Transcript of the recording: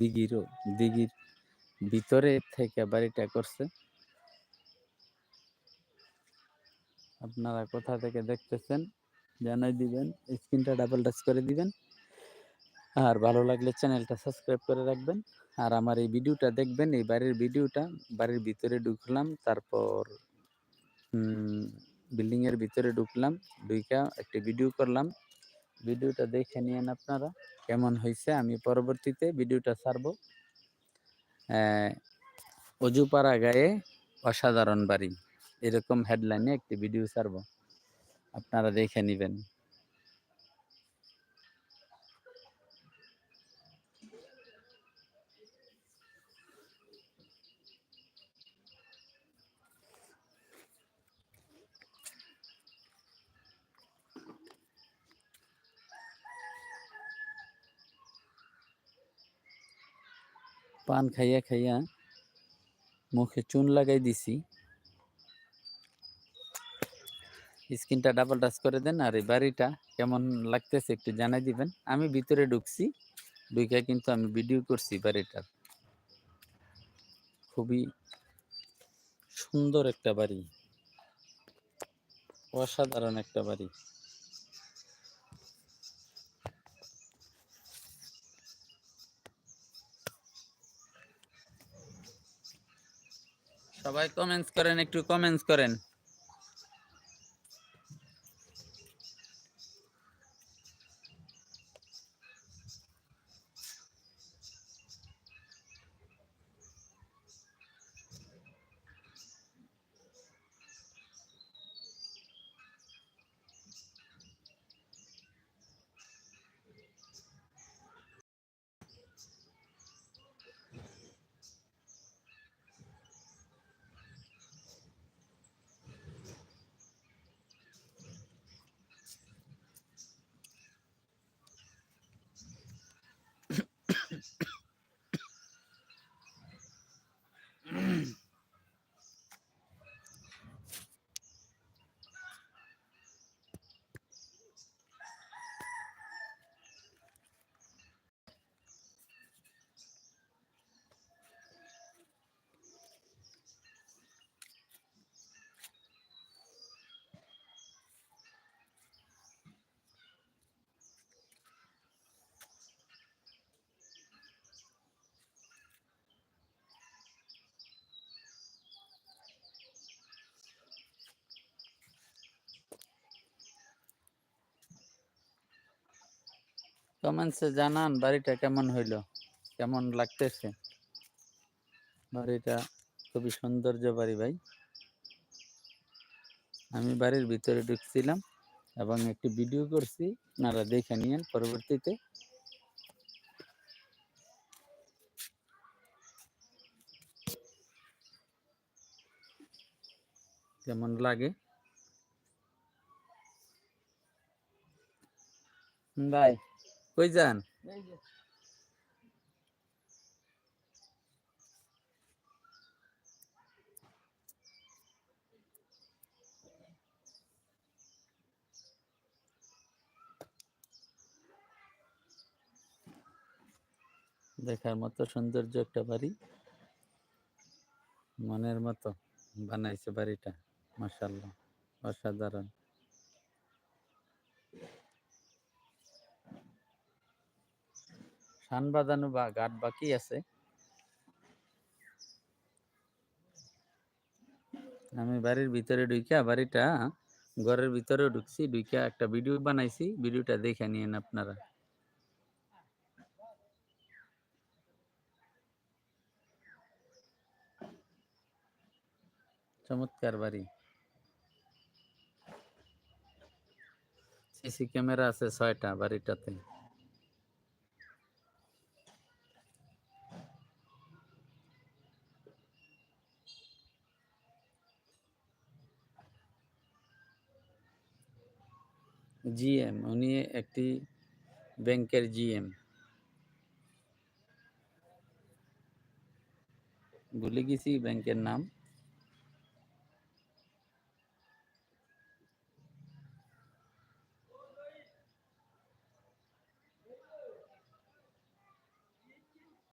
দিঘিরও দিঘির ভিতরে থেকে বাড়িটা করছে। আপনারা কোথা থেকে দেখতেছেন জানাই দিবেন, স্ক্রিনটা ডাবল টাচ করে দিবেন। আর ভালো লাগলে চ্যানেলটা সাবস্ক্রাইব করে রাখবেন। আর আমার এই ভিডিওটা দেখবেন, এই বাড়ির ভিডিওটা, বাড়ির ভিতরে ঢুকলাম, তারপর বিল্ডিংয়ের ভিতরে ঢুকলাম ঢুকা একটি ভিডিও করলাম। ভিডিওটা দেখে নিয়েন আপনারা, কেমন হয়েছে আমি পরবর্তীতে ভিডিওটা ছাড়বো। অজুপাড়া গায়ে অসাধারণ বাড়ি, এরকম হেডলাইনে একটি ভিডিও ছাড়বো। আপনারা দেখে নেবেন। পান খাইয়া খাইয়া মুখে চুন লাগাই দিছি। স্ক্রিনটা ডাবল টাচ করে দেন আর এই বাড়িটা কেমন লাগতেছে একটু জানাই দিবেন। আমি ভিতরে ঢুকছি ঢুকে কিন্তু আমি ভিডিও করছি বাড়িটার। খুবই সুন্দর একটা বাড়ি, অসাধারণ একটা বাড়ি। সবাই কমেন্টস করেন একটু কমেন্টস করেন। কমেন্টসে জানান বাড়িটা কেমন হইল? কেমন লাগতেছে? বাড়িটা খুবই সৌন্দর্য বাড়ি ভাই। আমি বাড়ির ভিতরে ঢুকছিলাম এবং একটি ভিডিও করছি, আপনারা দেখে নিয়েন পরবর্তীতে। কেমন লাগে? ভাই কই যান? দেখার মতো সৌন্দর্য একটা বাড়ি। মনের মতো বানাইছে বাড়িটা মাসাল্লাহ অসাধারণ। সান বাঁধানো বা গাঠ বাকি আছে। আমি বাড়ির ভিতরে ঢুকিয়া বাড়িটা ঘরের ভিতরে ঢুকছি ঢুকিয়া একটা ভিডিও বানাইছি, ভিডিওটা দেখে নিয়েন আপনারা। চমৎকার বাড়ি। সিসি ক্যামেরা আছে ছয়টা বাড়িটাতে। জিএম উনি একটি ব্যাংকের জিএম ভুলে গেছি ব্যাংকের নাম